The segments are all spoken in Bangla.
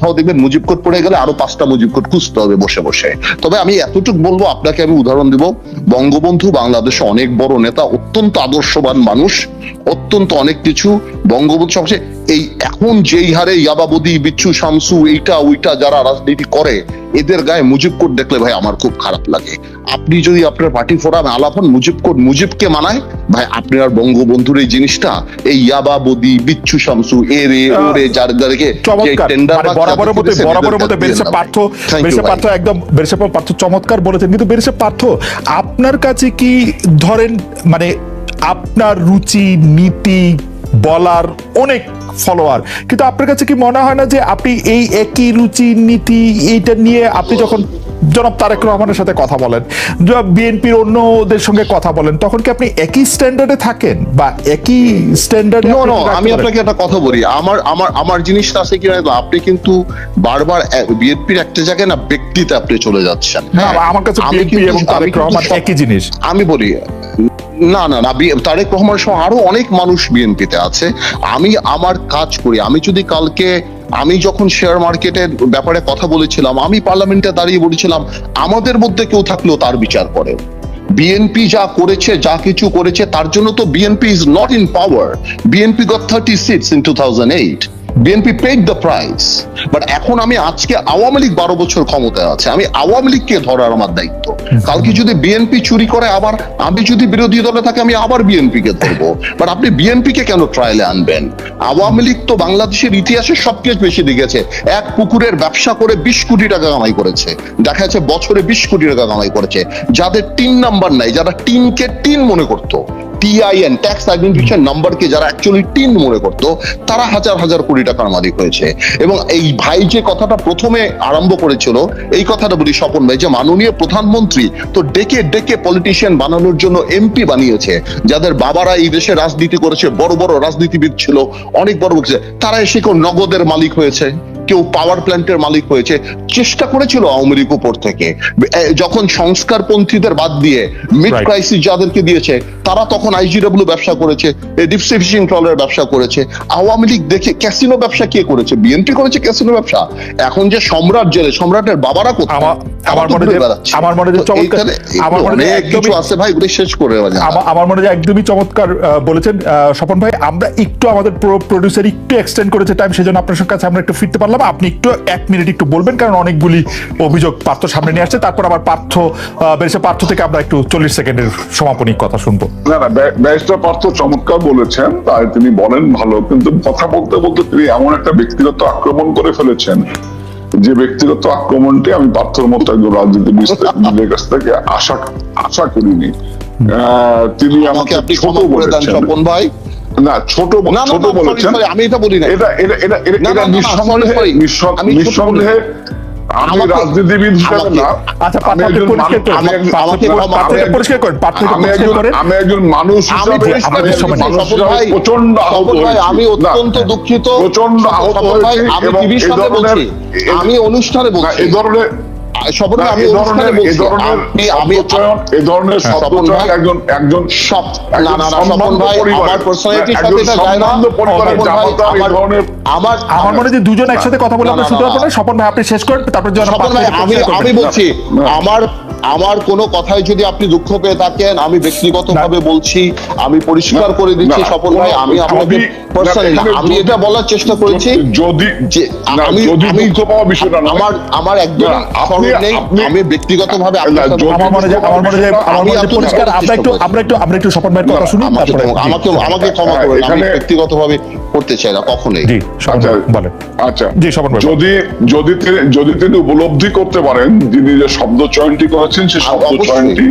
কোথাও দেখবেন মুজিব কোড পড়ে গেলে আরও পাঁচটা মুজিব কোড খুঁজতে হবে বসে বসে। তবে আমি এতটুকু বলব, আপনাকে আমি উদাহরণ দিব। বঙ্গবন্ধু বাংলাদেশে অনেক বড় নেতা, অত্যন্ত আদর্শবান মানুষ, অত্যন্ত অনেক কিছু। বঙ্গবন্ধু সবচেয়ে এই এখন যেই হারে ইয়াবাবদি বিচ্ছু, শামসু, এইটা, ওইটা যারা রাজনীতি করে এদের গায়ে মুজিব কোড দেখলে ভাই আমার খুব খারাপ লাগে। আপনি যদি আপনার পার্টি ফোরামে আলাপ হন মুজিব কোড মুজিবকে মানায়। ভাই আপনি আর বঙ্গবন্ধুর এই জিনিসটা এই ইয়াবাবদি বিচ্ছু শামসু এরে ওরে যার চমৎকার। মানে বরাবরের মতো বরাবরের মতো বেরিসা পার্থ বেরিসা পার্থ একদম বেরিসা পার্থ চমৎকার বলেছেন। কিন্তু বেরিসা পার্থ আপনার কাছে কি ধরেন মানে আপনার রুচি নীতি বলার অনেক ফলোয়ার কিন্তু আপনার কাছে কি মনে হয় না যে আপনি এই একই রুচি নীতি এইটা নিয়ে আপনি যখন জনাব তারেক রহমানের সাথে কথা বলেন বিএনপির অন্যদের সঙ্গে কথা বলেন তখন কি আপনি একই স্ট্যান্ডার্ডে থাকেন বা একই স্ট্যান্ডার্ড নো নো আমি আপনাকে একটা কথা বলি আমার আমার আমার জিনিসটা আছে কি? আপনি কিন্তু বারবার বিএনপির একটা জায়গায় না ব্যক্তিতে আপনি চলে যাচ্ছেন না? আমার কাছে বিএনপি এবং তারেক রহমান একই জিনিস আমি বলি না না না তারেক রহমান সহ আরও অনেক মানুষ বিএনপিতে আছে। আমি আমার কাজ করি। আমি যদি কালকে আমি যখন শেয়ার মার্কেটের ব্যাপারে কথা বলেছিলাম, আমি পার্লামেন্টে দাঁড়িয়ে বলেছিলাম, আমাদের মধ্যে কেউ থাকলেও তার বিচার করে। বিএনপি যা করেছে, যা কিছু করেছে, তার জন্য তো BNP is not in power BNP got thirty six in two thousand eight BNP paid the price but এখন আমি আজকে আওয়ামী লীগ বারো বছর ক্ষমতায় আছে। আমি আওয়ামী লীগকে ধরার আমার দায়িত্ব। কালকে যদি বিএনপি চুরি করে আবার আমি যদি বিরোধী দলে থাকি, আমি আবার বিএনপি কে ধরবো। বাট আপনি বিএনপি কে কেন ট্রায়ালে আনবেন? আওয়ামী লীগ তো বাংলাদেশের ইতিহাসে সবচেয়ে বেশি দিকেছে এক পুকুরের ব্যবসা করে বিশ কোটি টাকা কামাই করেছে। দেখা যাচ্ছে বছরে বিশ কোটি টাকা কামাই করেছে। যাদের তিন নাম্বার নাই, যারা টিনকে টিন মনে করতো টিআইএন ট্যাক্স আইডেন্টিফিকেশন নাম্বারকে যারা অ্যাকচুয়ালি টিন মনে করতো তারা হাজার হাজার কোটি টাকার মালিক হয়েছে এবং এই ভাই যে কথাটা প্রথমে আরম্ভ করেছিল এই কথাটা বলি স্বপন ভাই যে মাননীয় প্রধানমন্ত্রী তো ডেকে ডেকে পলিটিশিয়ান বানানোর জন্য এমপি বানিয়েছে যাদের বাবারা এই দেশে রাজনীতি করেছে বড় বড় রাজনীতিবিদ ছিল অনেক বড় তারা এসে কেউ নগদের মালিক হয়েছে কেউ পাওয়ার প্ল্যান্টের মালিক হয়েছে চেষ্টা করেছিল আওয়ামী লীগ উপর থেকে যখন সংস্কার পন্থীদের বাদ দিয়ে মিড. ক্রাইসিস যাদেরকে দিয়েছে তারা তখন আইজিডব্লিউ ব্যবসা করেছে ডিপ সি ফিশিং ট্রলার ব্যবসা করেছে আওয়ামী লীগ দেখে ক্যাসিনো ব্যবসা কে করেছে? বিএনপি করেছে ক্যাসিনো ব্যবসা। এখন যে সম্রাট জেলে সম্রাটের বাবারা কোথায়? আমার- মনে। আমার মনে চমৎকার- আমার মনে কিছু আছে ভাই এগুলো শেষ করে আমার মনে হয় একদমই চমৎকার বলেছেন আহ, স্বপন ভাই। আমরা একটু আমাদের প্রডিউসার একটু এক্সটেন্ড করেছে টাইম সেজন্য আপনার কাছে আমরা একটু ফিরতে পারলাম। আপনি একটু এক মিনিট একটু বলবেন কারণ অনেকগুলি অভিযোগ পার্থ সামনে নিয়ে আসছে। তারপর আবার পার্থ বেরিসা পার্থ থেকে আমরা একটু চল্লিশ সেকেন্ডের সমাপনী কথা শুনব। না না ব্যারিস্টার পার্থ চমৎকার বলেছেন তাই তিনি বলেন ভালো কিন্তু কথা বলতে বলতে তিনি এমন একটা ব্যক্তিগত আক্রমণ করে ফেলেছেন যে ব্যক্তিগত আক্রমণটি আমি পার্থর মতো একজন রাজনীতিবিদের কাছ থেকে আশা আশা করিনি। তিনি আমাকে ছোট বলেছেন। স্বপন ভাই। না ছোট ছোট বলেছেন। আমি এটা বলি না। এটা এটা এটা এটা নিঃসন্দেহে নিঃসন্দেহে আমি রাজনীতিবিদ হিসেবে না আচ্ছা আমি একজন পরিষ্কার মানুষ- করেন আমাকে পরিষ্কার করেন পরিষ্কার আমি একজন আমাদের হিসাবে ভাই, প্রচণ্ড আহত হয়েছি। আমি অত্যন্ত দুঃখিত। প্রচণ্ড আহত স্বপন ভাই, হয়েছি আমি টিভির সামনে বলছি। আমি অনুষ্ঠানে বলছি। এই ধরনের স্বপন আমি অনুষ্ঠানে বলছি আমি আমি এই ধরনের স্বপন ভাই, একজন একজন সব না না না স্বপন ভাই আমার পার্সোনালিটির সাথে এটা যায় না। আমার ধরনের আমার আমার মনে যে দুজন একসাথে কথা বলে আমরা শুনতে পারব না। না। স্বপন ভাই আপনি শেষ করেন তারপর যেন স্বপন ভাই আমি আমি বলছি আমার আমার কোনো কথায় যদি আপনি দুঃখ পেয়ে থাকেন আমি ব্যক্তিগতভাবে বলছি আমি পরিষ্কার করে দিচ্ছি স্বপন ভাই আমি আপনাকে আমি এটা বলার চেষ্টা করেছি যদি যে আমি আমি। আমার আমার একদম আপনি- নেই আমি ব্যক্তিগতভাবে আমার মনে হয় মনে হয় মনে হয় আমি পরিষ্কার আমরা একটু আমরা একটু আমরা একটু স্বপন ভাইয়ের কথা শুনি আমাকে তারপরে ক্ষমা- আমাকে আমাকে ক্ষমা করবেন আমি ব্যক্তিগতভাবে করতে চাই না কখনোই। জি আচ্ছা বলেন আচ্ছা জি, যদি যদি তিনি যদি তিনি উপলব্ধি করতে পারেন যিনি যে শব্দ চয়নটি করেছেন সে শব্দ চয়নটি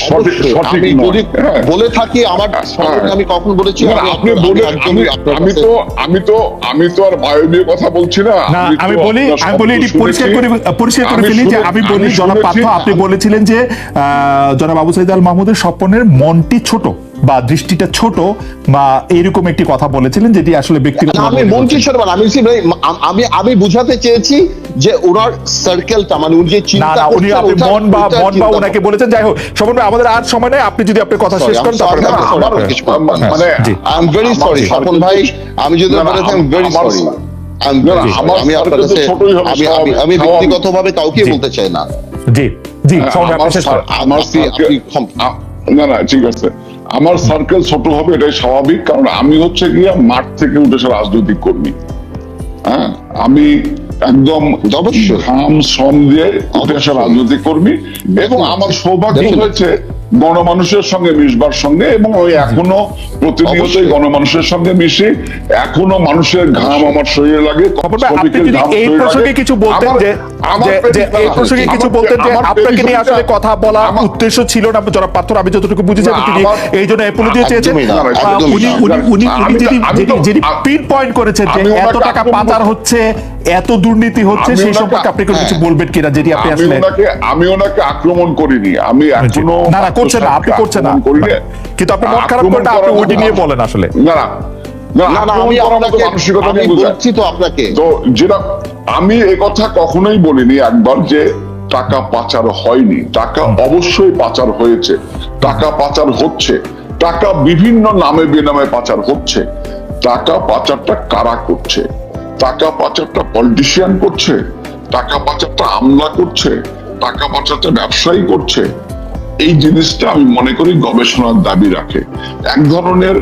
সঠিক সঠিক আমি নয়। যদি হ্যাঁ। বলে থাকি আমার আমি কখন বলেছি আপনি বলে আমি আমি একদমই আমি তো আমি তো আমি তো আর বায়বীয় কথা বলছি না। আমি বলি আমি বলি এটি পরিষ্কার করে পরিষ্কার করে ফেলি যে আমি বলি জনাব পার্থ আপনি বলেছিলেন যে আহ, জনাব আবু সাইদ আল মাহমুদের স্বপনের মনটি ছোট। বা দৃষ্টিটা ছোট বা এরকম একটি কথা বলেছিলেন যেটি আসলে ব্যক্তিগত আমি মন কিশোর বল আমি ভাই, আমি আমি বুঝাতে চেয়েছি যে ওনার সার্কেলটা মানে উনি যে চিন্তা না উনি আপনি মন বা মন বা ওনাকে বলেছেন। যাই হোক স্বপন ভাই আমাদের আর সময় নেই। আপনি যদি আপনার কথা শেষ করেন তারপরে কিছু মানে I am very sorry Swapan ভাই আমি যদি বলে থাকি ভেরি আমার- সরি আমি- না, আমার আমি আপনার কাছে আমি আমি। ব্যক্তিগতভাবে কাউকে। বলতে চাই না। জি জি হ্যাঁ, সময় আমার আপনি শেষ করেন। সার- আমার আপনি- আপনি না না ঠিক আছে। আমার সার্কেল ছোট হবে এটাই স্বাভাবিক কারণ আমি হচ্ছে গিয়া মাঠ থেকে উঠে এসে রাজনৈতিক কর্মী হ্যাঁ আমি একদম। ঘাম শ্রম দিয়ে উঠে আসা রাজনৈতিক কর্মী এবং আমার সৌভাগ্য. হয়েছে গণমানুষের সঙ্গে মিশবার সঙ্গে এবং ওই এখনও প্রতিনিয়তই গণমানুষের সঙ্গে মিশি এখনও মানুষের ঘাম আমার শরীরে লাগে এই প্রসঙ্গে কিছু বলতেন যে এই প্রসঙ্গে কিছু বলতেন যে আপনাকে নিয়ে আসলে কথা বলা উদ্দেশ্য ছিল না যারা পাত্র আমি যতটুকু বুঝেছি তিনি এই জন্য অ্যাপোলজি চেয়েছেন। উনি উনি উনি উনি যিনি- যিনি পিন পয়েন্ট করেছেন যে ওনাকে এত টাকা আক্রমণ পাচার হচ্ছে এত দুর্নীতি হচ্ছে সেই সম্পর্কে আপনি কিছু। বলবেন কিনা যেটি আপনি আসলে ওনাকে আমি ওনাকে আক্রমণ করিনি আমি এখনও না না করছেন না। আপনি করছেন না। কিন্তু আপনি মন খারাপ আক্রমণ করে আপনি ওইটি নিয়ে বলেন আসলে। না না। আমি কথা কখনোই বলিনি একবার যে টাকা পাচার হয়নি। টাকা অবশ্যই পাচার হয়েছে। টাকা পাচার হচ্ছে। টাকা বিভিন্ন নামে বেনামে পাচার হচ্ছে। টাকা পাচারটা কারা করছে? টাকা পাচারটা পলিটিশিয়ান করছে? টাকা পাচারটা আমলা করছে? টাকা পাচারটা ব্যবসায়ী করছে? এই জিনিসটা আমি মনে করি গবেষণার দাবি রাখে। এক ধরনের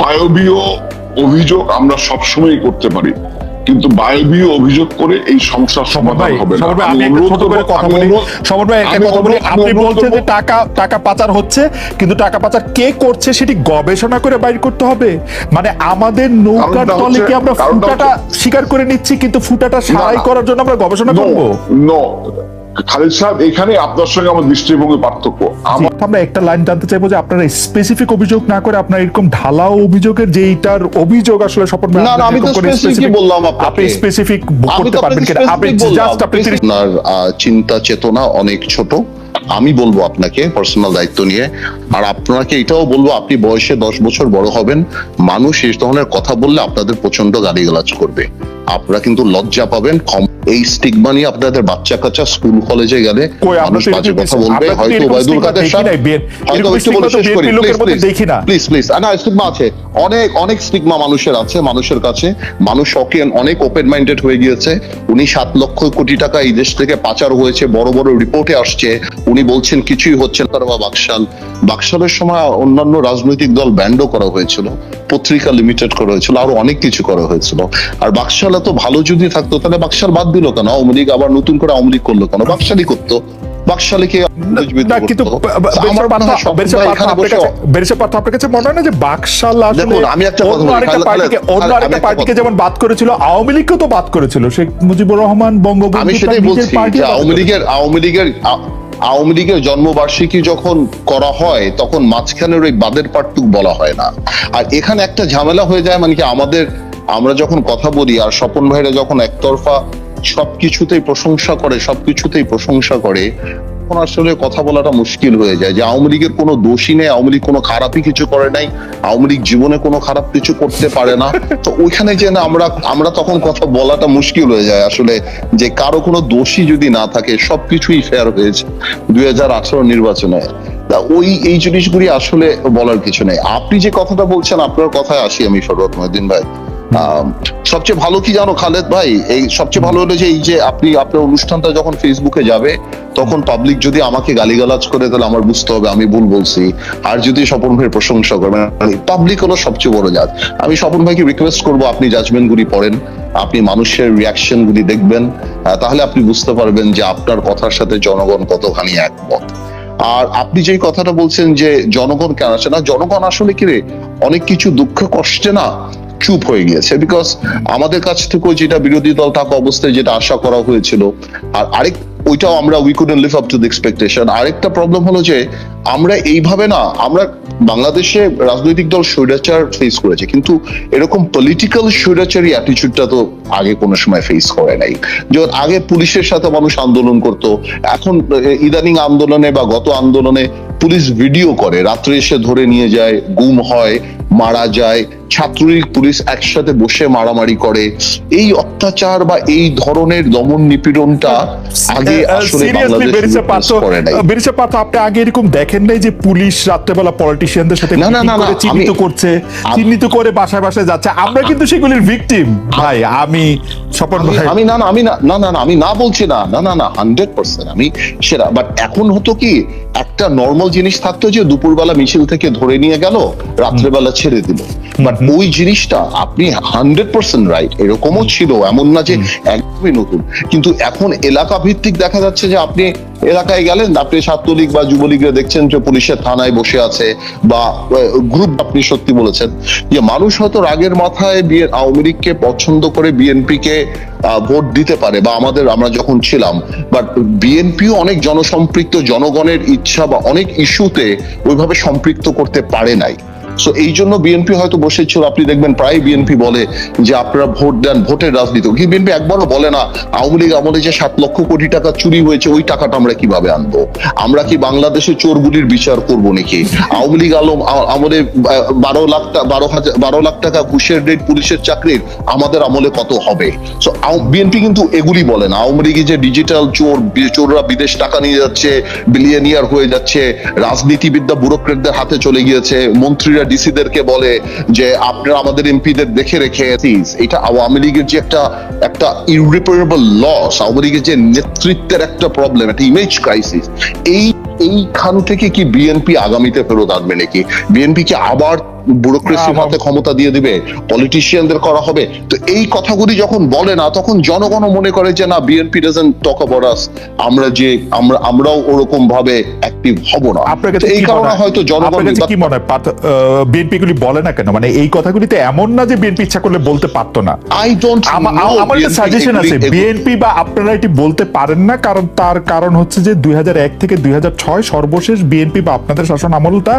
বায়বীয় অভিযোগ আমরা সবসময় করতে পারি কিন্তু বায়বীয় অভিযোগ করে এই সমস্যার সমাধান হবে না। আমি ছোট করে কথা বলি। কথা বলি। আপনি বলছেন যে টাকা টাকা পাচার হচ্ছে কিন্তু টাকা পাচার কে করছে সেটি গবেষণা করে বাইর করতে হবে। মানে আমাদের নৌকার তলে কি আমরা ফুটাটা স্বীকার করে নিচ্ছি কিন্তু ফুটাটা সারাই করার জন্য আমরা গবেষণা করব? no. খালিদ সাহেব এখানে আপনার সঙ্গে আমার দৃষ্টিভঙ্গি পার্থক্য। আমরা একটা লাইন জানতে চাইব যে আপনারা স্পেসিফিক অভিযোগ না করে আপনার এরকম ঢালাও অভিযোগের যে এটার অভিযোগ আসলে স্বপন না, না, আমি তো specific- বললাম আপনি স্পেসিফিক করতে পারবেন কিনা? আপনি জাস্ট আপনি চিন্তা চেতনা অনেক ছোট। আমি বলব আপনাকে পার্সোনাল দায়িত্ব নিয়ে। আর আপনাকে এটাও বলব আপনি বয়সে দশ বছর বড় হবেন মানুষ এই ধরনের কথা বললে আপনাদের প্রচণ্ড গালিগালাজ করবে। আপনারা কিন্তু লজ্জা পাবেন এই স্টিগমা নিয়ে আপনাদের বাচ্চা কাচ্চা স্কুল কলেজে গেলে মানুষ বাজে কথা বলবে হয়তো ওবায়দুল কাদের দেখি সাহেব নাই, বিয়ে- হয়তো একটু বলে শেষ করি। প্লিজ প্লিজ না। স্টিগমা আছে। অনেক অনেক স্টিগমা মানুষের আছে মানুষের কাছে। মানুষ ওকে অনেক ওপেন মাইন্ডেড হয়ে গিয়েছে। উনি সাত লক্ষ কোটি টাকা এই দেশ থেকে পাচার হয়েছে বড় বড় রিপোর্টে আসছে। উনি বলছেন কিছুই হচ্ছে না। বা বাকশাল বাকশালের সময় অন্যান্য রাজনৈতিক দল ব্যান্ডও করা হয়েছিল পত্রিকা লিমিটেড করা হয়েছিল আরও অনেক কিছু করা হয়েছিল। আর বাকশাল এত ভালো যদি থাকতো তাহলে বাকশাল বাদ দিল কেন? আওয়ামী লীগ আবার নতুন করে আওয়ামী লীগ করল কেন? বাকশালই করতো। কিন্তু আপনার কাছে মনে হয় না যে বাকশাল আমি একটা পার্টিকে অন্য আরেকটা পার্টিকে যেমন বাদ করেছিল আওয়ামী লীগকেও তো বাদ করেছিল। শেখ মুজিবুর রহমান বঙ্গবন্ধু আমি সেটাই নিজের বলছি পার্টি যে বাদ আওয়ামী লীগের আওয়ামী লীগের আ- আওয়ামী লীগের জন্মবার্ষিকী যখন করা হয়, তখন মাঝখানের ওই বাদের পার্টটুক বলা হয় না। আর এখানে একটা ঝামেলা হয়ে যায় মানে কি, আমাদের, আমরা যখন কথা বলি আর স্বপন ভাইরা যখন একতরফা সবকিছুতেই প্রশংসা করে, সবকিছুতেই প্রশংসা করে তখন আসলে কথা বলাটা মুশকিল হয়ে যায় যে আওয়ামী লীগের কোনো দোষী নেই, আওয়ামী লীগ কোনো খারাপই কিছু করে নাই, আওয়ামী লীগ জীবনে কোনো খারাপ কিছু করতে পারে না। তো ওইখানে যে না আমরা আমরা তখন কথা বলাটা মুশকিল হয়ে যায় আসলে যে কারও কোনো দোষী যদি না থাকে সবকিছুই ফেয়ার হয়েছে দুই হাজার আঠারো নির্বাচনে। ওই, এই জিনিসগুলি আসলে বলার কিছু নেই। আপনি যে কথাটা বলছেন, আপনার কথায় আসি আমি সরবত মহিউদ্দিন ভাই। সবচেয়ে ভালো কি জানো, খালেদ ভাই? এই সবচেয়ে ভালো হলো যে, এই যে আপনি, আপনার অনুষ্ঠানটা যখন ফেসবুকে যাবে, তখন পাবলিক যদি আমাকে গালিগালাজ করে, তাহলে আমার বুঝতে হবে, আমি ভুল বলছি। আর যদি স্বপন ভাইয়ের প্রশংসা করে পাবলিক হলো সবচেয়ে বড় জাজ আমি স্বপন ভাইকে রিকোয়েস্ট করব, আপনি জাজমেন্ট গুলি পড়েন, আপনি মানুষের রিয়াকশন গুলি দেখবেন তাহলে আপনি বুঝতে পারবেন যে আপনার কথার সাথে জনগণ কতখানি একমত। আর আপনি যেই কথাটা বলছেন যে, জনগণ কেন আসে না? জনগণ আসলে কি রে? অনেক কিছু দুঃখ কষ্টে না চুপ হয়ে গিয়েছে বিকজ আমাদের কাছ থেকেও যেটা বিরোধী দল থাকা অবস্থায় যেটা আশা করা হয়েছিল, আর আরেক ওইটাও আমরা we couldn't live up to the expectation আরেকটা প্রবলেম হলো যে আমরা এইভাবে না আমরা বাংলাদেশে রাজনৈতিক দল স্বৈরাচার ফেস করেছে কিন্তু এরকম পলিটিক্যাল স্বৈরাচারী অ্যাটিচিউডটা তো আগে কোনো সময় ফেস করে নাই। যেমন আগে পুলিশের সাথে মানুষ আন্দোলন করত এখন ইদানিং আন্দোলনে বা গত আন্দোলনে পুলিশ ভিডিও করে রাত্রে এসে ধরে নিয়ে যায় গুম হয় মারা যায় ছাত্রলীগ পুলিশ একসাথে বসে মারামারি করে। এই অত্যাচার বা এই ধরনের দমন নিপীড়নটা আগে পার্থ আপনি আগে এরকম দেখেন নাই যে পুলিশ রাত্রেবেলা পলিটিশিয়ানদের সাথে চিহ্নিত করছে চিহ্নিত করে বাসায় বাসায় যাচ্ছে। আমরা কিন্তু সেগুলির ভিকটিম ভাই আমি স্বপন ভাই। আমি না না আমি না না না আমি না বলছি না না না না হান্ড্রেড পার্সেন্ট আমি সেরা। বাট এখন হতো কি একটা নর্মাল জিনিস থাকতো যে দুপুরবেলা মিছিল থেকে ধরে নিয়ে গেল রাত্রেবেলা ছেড়ে দিল। বাট ওই জিনিসটা আপনি হান্ড্রেড পার্সেন্ট রাইট এরকমও ছিল এমন না যে একদমই নতুন। কিন্তু এখন এলাকা ভিত্তিক দেখা যাচ্ছে যে আপনি এলাকায় গেলেন, আপনি ছাত্রলীগ বা যুবলীগরা দেখছেন যে পুলিশের থানায় বসে আছে বা গ্রুপ আপনি সত্যি বলেছেন। যে মানুষ হয়তো রাগের মাথায় বিয়ে আওয়ামী লীগকে পছন্দ করে বিএনপি কে ভোট দিতে পারে বা আমাদের, আমরা যখন ছিলাম বাট বিএনপিও অনেক জনসম্পৃক্ত জনগণের ইচ্ছা বা অনেক ইস্যুতে ওইভাবে সম্পৃক্ত করতে পারে নাই। সো এই জন্য বিএনপি হয়তো বসেছিল। আপনি দেখবেন প্রায় বিএনপি বলে যে আপনারা ভোট দেন, ভোটের রাজনীতি। কিন্তু বিএনপি একবারও বলে না, আওয়ামী লীগ আমলে যে সাত লক্ষ কোটি টাকা চুরি হয়েছে, ওই টাকাটা আমরা কীভাবে আনব? আমরা কি বাংলাদেশে চোরগুলির বিচার করব নাকি? আওয়ামী লীগ আলম আমলে বারো লাখ বারো হাজার, বারো লাখ টাকা ঘুষের রেট পুলিশের চাকরির, আমাদের আমলে কত হবে? সো বিএনপি কিন্তু এগুলি বলে না। আওয়ামী লীগে যে ডিজিটাল চোর চোররা বিদেশ টাকা নিয়ে যাচ্ছে বিলিয়নিয়ার হয়ে যাচ্ছে রাজনীতিবিদ্যা ব্যুরোক্রেটদের হাতে চলে গিয়েছে, মন্ত্রীরা ডিসিদেরকে বলে যে, আপনারা আমাদের এমপিদের দেখে রেখে এটা আওয়ামী লীগের যে একটা একটা ইউরিপারেবল লস আওয়ামী লীগের যে নেতৃত্বের একটা প্রবলেম একটা ইমেজ ক্রাইসিস এই, এইখান থেকে কি বিএনপি আগামীতে ফেরত আসবে নাকি? বিএনপি কি আবার ব্যুরোক্রেসির হাতে ক্ষমতা দিয়ে দিবে পলিটিশিয়ানদের করা হবে। তো এই কথাগুলি যখন বলে না তখন জনগণও মনে করে যে না BNP doesn't talk about us আমরা যে আমরা আমরাও ওরকম ভাবে অ্যাক্টিভ হব না। আপনার কাছে এই কারণে হয়তো জনগণ কি মনে হয়? বিএনপি গুলি বলে না কেন? মানে এই কথাগুলিতে এমন না যে বিএনপি ইচ্ছা করলে বলতে পারতো না। আই ডোন্ট আ- আমার একটা সাজেশন আছে। বিএনপি বা আপনারা এটি বলতে পারেন না কারণ তার কারণ হচ্ছে যে দুই হাজার এক থেকে দুই হাজার ছয় সর্বশেষ বিএনপি বা আপনাদের শাসন আমলটা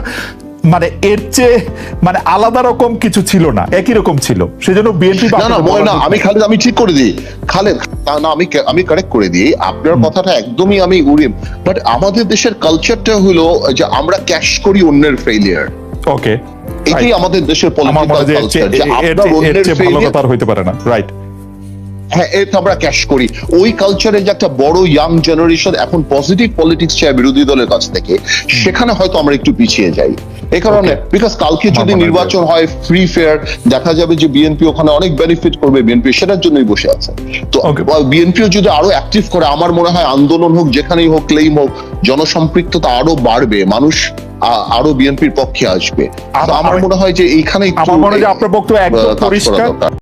মানে এর চেয়ে মানে আলাদা রকম কিছু ছিল না একই রকম ছিল। সেজন্য বিএনপি না না না আমি খালেদ আমি ঠিক করে দিই। খালেদ না আমি আমি কারেক্ট করে দিই। আপনার কথাটা একদমই আমি উড়ি বাট আমাদের দেশের কালচারটা হলো যে আমরা ক্যাশ করি অন্যের ফেলিয়ার ওকে এটাই আমাদের দেশের পলিটিক্যাল কালচার যে আপনার অন্যের হইতে পারে না রাইট হ্যাঁ এটা আমরা ক্যাশ করি। ওই কালচারে যে একটা বড় ইয়াং জেনারেশন এখন পজিটিভ পলিটিক্স চায় বিরোধী দলের কাছ থেকে সেখানে হয়তো আমরা একটু পিছিয়ে যাই। এই কারণে বিকজ কালকে যদি নির্বাচন হয় ফ্রি ফেয়ার দেখা যাবে যে বিএনপি ওখানে অনেক বেনিফিট করবে বিএনপি সেটার জন্যই বসে আছে। তো. বিএনপিও যদি আরও অ্যাক্টিভ করে আমার মনে হয় আন্দোলন হোক যেখানেই হোক ক্লেইম হোক জনসম্পৃক্ততা আরও বাড়বে মানুষ আরও বিএনপির পক্ষে আসবে। আমার- আমার মনে হয় যে এইখানে আমার মনে হয় আপনার বক্তব্য একদম পরিষ্কার।